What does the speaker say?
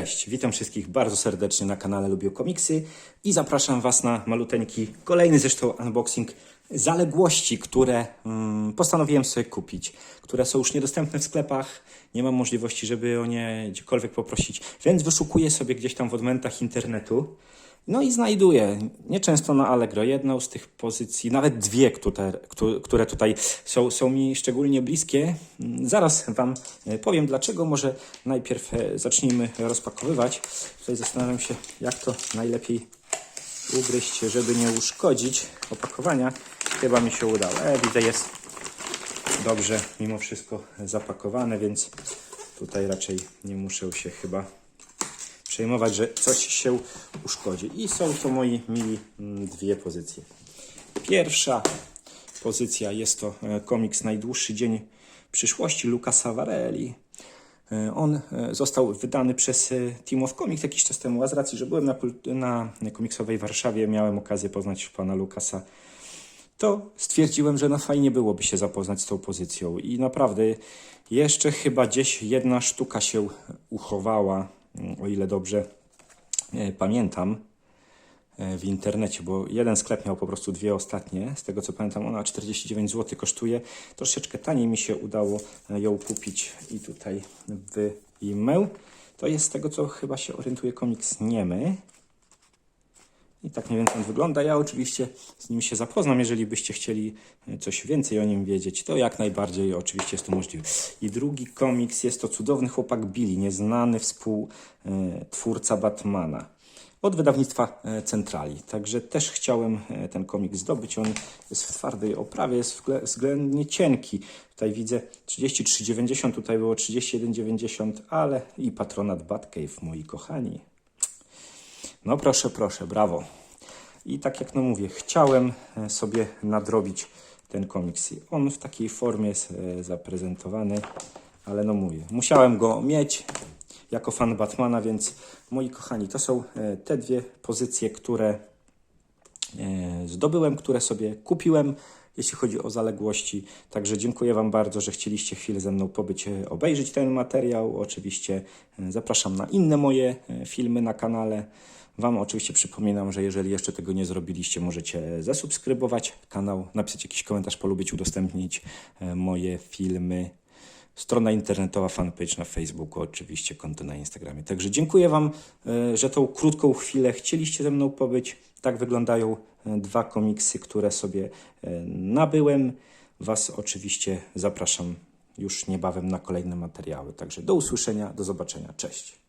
Cześć, witam wszystkich bardzo serdecznie na kanale Lubię Komiksy i zapraszam Was na maluteńki, kolejny zresztą unboxing zaległości, które mm, postanowiłem sobie kupić, które są już niedostępne w sklepach, nie mam możliwości, żeby o nie gdziekolwiek poprosić, więc wyszukuję sobie gdzieś tam w odmętach internetu no i znajduję nieczęsto na Allegro jedną z tych pozycji, nawet dwie, które, któ- które tutaj są, są mi szczególnie bliskie. Zaraz Wam e, powiem dlaczego. Może najpierw e, zacznijmy rozpakowywać. Tutaj zastanawiam się, jak to najlepiej ugryźć, żeby nie uszkodzić opakowania. Chyba mi się udało. E, widzę, jest dobrze mimo wszystko zapakowane, więc tutaj raczej nie muszę się chyba przejmować, że coś się uszkodzi. I są to moi mili mm, dwie pozycje. Pierwsza pozycja jest to e, komiks Najdłuższy Dzień Przyszłości Lucasa Varelli. E, On e, został wydany przez Team of Comics jakiś czas temu, a z racji, że byłem na, na komiksowej Warszawie, miałem okazję poznać pana Lucasa to stwierdziłem, że no fajnie byłoby się zapoznać z tą pozycją. I naprawdę jeszcze chyba gdzieś jedna sztuka się uchowała, o ile dobrze e, pamiętam, e, w internecie, bo jeden sklep miał po prostu dwie ostatnie. Z tego co pamiętam, ona 49 zł kosztuje. Troszeczkę taniej mi się udało e, ją kupić i tutaj wyjmę. To jest z tego co chyba się orientuje komiks Niemy. I tak mniej więcej on wygląda. Ja oczywiście z nim się zapoznam. Jeżeli byście chcieli e, coś więcej o nim wiedzieć, to jak najbardziej oczywiście jest to możliwe. I drugi komiks jest to Cudowny Chłopak Billy, nieznany współtwórca Batmana. Od wydawnictwa e, Centrali. Także też chciałem e, ten komik zdobyć. On jest w twardej oprawie, jest względnie cienki. Tutaj widzę 33,90, tutaj było 31,90, ale i patronat Batcave, moi kochani. No proszę, proszę, brawo. I tak jak no mówię, chciałem e, sobie nadrobić ten komiks. On w takiej formie jest e, zaprezentowany, ale no mówię, musiałem go mieć jako fan Batmana, więc moi kochani, to są e, te dwie pozycje, które zdobyłem, które sobie kupiłem, jeśli chodzi o zaległości. Także dziękuję Wam bardzo, że chcieliście chwilę ze mną pobyć, e, obejrzeć ten materiał. Oczywiście e, zapraszam na inne moje e, filmy na kanale. Wam oczywiście przypominam, że jeżeli jeszcze tego nie zrobiliście, możecie zasubskrybować kanał, napisać jakiś komentarz, polubić, udostępnić moje filmy. Strona internetowa, fanpage na Facebooku, oczywiście konto na Instagramie. Także dziękuję Wam, e, że tą krótką chwilę chcieliście ze mną pobyć. Tak wyglądają e, dwa komiksy, które sobie e, nabyłem. Was oczywiście zapraszam już niebawem na kolejne materiały. Także do usłyszenia, do zobaczenia. Cześć.